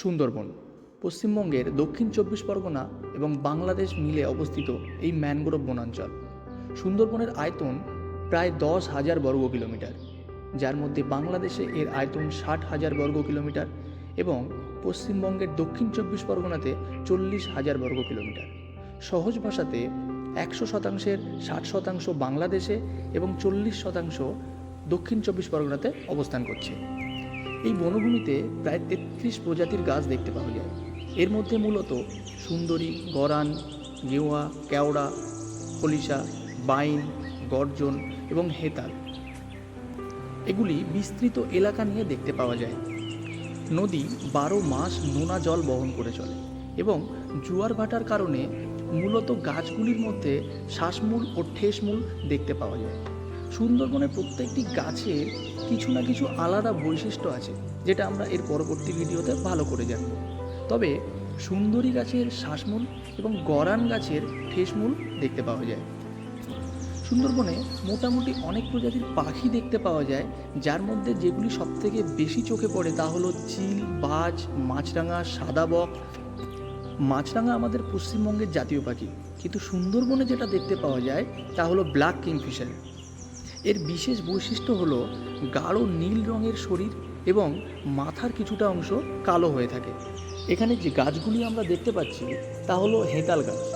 সুন্দরবন, পশ্চিমবঙ্গের দক্ষিণ চব্বিশ পরগনা এবং বাংলাদেশ মিলে অবস্থিত এই ম্যানগ্রোভ বনাঞ্চল। সুন্দরবনের আয়তন প্রায় দশ হাজার বর্গ কিলোমিটার, যার মধ্যে বাংলাদেশে এর আয়তন ষাট হাজার বর্গ কিলোমিটার এবং পশ্চিমবঙ্গের দক্ষিণ চব্বিশ পরগনাতে চল্লিশ হাজার বর্গ কিলোমিটার। সহজ ভাষাতে, একশো শতাংশের ষাট শতাংশ বাংলাদেশে এবং চল্লিশ শতাংশ দক্ষিণ চব্বিশ পরগনাতে অবস্থান করছে। এই বনভূমিতে প্রায় তেত্রিশ প্রজাতির গাছ দেখতে পাওয়া যায়। এর মধ্যে মূলত সুন্দরী, গরান, গেওয়া, কেওড়া, খলিশা, বাইন, গর্জন এবং হেতাল। এগুলি বিস্তৃত এলাকা নিয়ে দেখতে পাওয়া যায়। নদী বারো মাস নোনা জল বহন করে চলে এবং জোয়ার ভাটার কারণে মূলত গাছগুলির মধ্যে শ্বাসমূল ও ঠেসমূল দেখতে পাওয়া যায়। সুন্দরবনের প্রত্যেকটি গাছের কিছু না কিছু আলাদা বৈশিষ্ট্য আছে, যেটা আমরা এর পরবর্তী ভিডিওতে ভালো করে জানব। তবে সুন্দরী গাছের শ্বাসমূল এবং গরান গাছের ঠেসমূল দেখতে পাওয়া যায়। সুন্দরবনে মোটামুটি অনেক প্রজাতির পাখি দেখতে পাওয়া যায়, যার মধ্যে যেগুলি সবথেকে বেশি চোখে পড়ে তা হলো চিল, বাজ, মাছরাঙা, সাদা বক। মাছরাঙা আমাদের পশ্চিমবঙ্গের জাতীয় পাখি, কিন্তু সুন্দরবনে যেটা দেখতে পাওয়া যায় তা হলো ব্ল্যাক কিংফিশার। এর বিশেষ বৈশিষ্ট্য হলো গাঢ় নীল রঙের শরীর এবং মাথার কিছুটা অংশ কালো হয়ে থাকে। এখানে যে গাছগুলি আমরা দেখতে পাচ্ছি তা হলো হেতাল গাছ।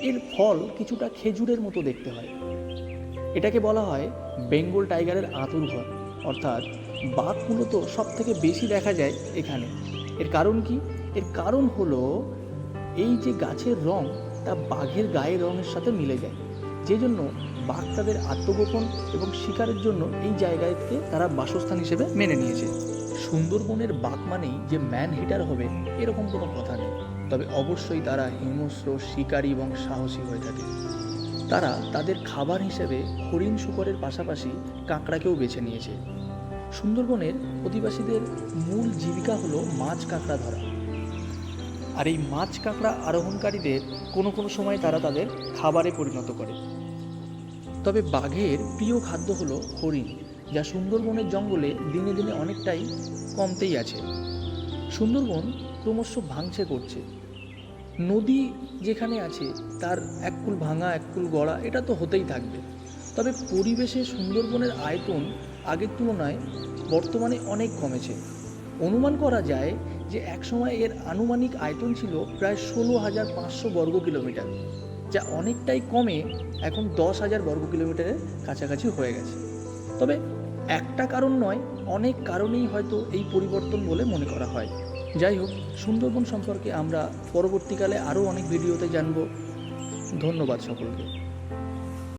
এর ফল কিছুটা খেজুরের মতো দেখতে হয়। এটাকে বলা হয় বেঙ্গল টাইগারের আঁতুর ঘর। অর্থাৎ বাঘ মূলত সব থেকে বেশি দেখা যায় এখানে। এর কারণ কি? এর কারণ হলো এই যে গাছের রং তা বাঘের গায়ের রঙের সাথে মিলে যায়। যে জন্য বাঘ তাদের আত্মগোপন এবং শিকারের জন্য এই জায়গাকে তারা বাসস্থান হিসেবে মেনে নিয়েছে। সুন্দরবনের বাঘ মানেই যে ম্যান হিটার হবে, এরকম কোনো কথা নেই। তবে অবশ্যই তারা হিংস্র, শিকারী এবং সাহসী হয়ে থাকে। তারা তাদের খাবার হিসেবে হরিণ শুকরের পাশাপাশি কাঁকড়াকেও বেছে নিয়েছে। সুন্দরবনের অধিবাসীদের মূল জীবিকা হলো মাছ কাঁকড়া ধরা। আর এই মাছ কাঁকড়া আরোহণকারীদের কোনো কোনো সময় তারা তাদের খাবারে পরিণত করে। তবে বাঘের প্রিয় খাদ্য হলো হরিণ, যা সুন্দরবনের জঙ্গলে দিনে দিনে অনেকটাই কমতেই আছে। সুন্দরবন ক্রমশ ভাঙছে করছে। নদী যেখানে আছে, তার এক কুল ভাঙা এক কুল গড়া, এটা তো হতেই থাকবে। তবে পরিবেশে সুন্দরবনের আয়তন আগের তুলনায় বর্তমানে অনেক কমেছে। অনুমান করা যায় যে একসময় এর আনুমানিক আয়তন ছিল প্রায় ষোলো হাজার পাঁচশো বর্গ কিলোমিটার। যা অনেকটাই কমে এখন দশ হাজার বর্গ কিলোমিটারের কাছাকাছি হয়ে গেছে। তবে একটা কারণ নয়, অনেক কারণেই হয়তো এই পরিবর্তন বলে মনে করা হয়। যাই হোক, সুন্দরবন সম্পর্কে আমরা পরবর্তীকালে আরও অনেক ভিডিওতে জানব। ধন্যবাদ সকলকে।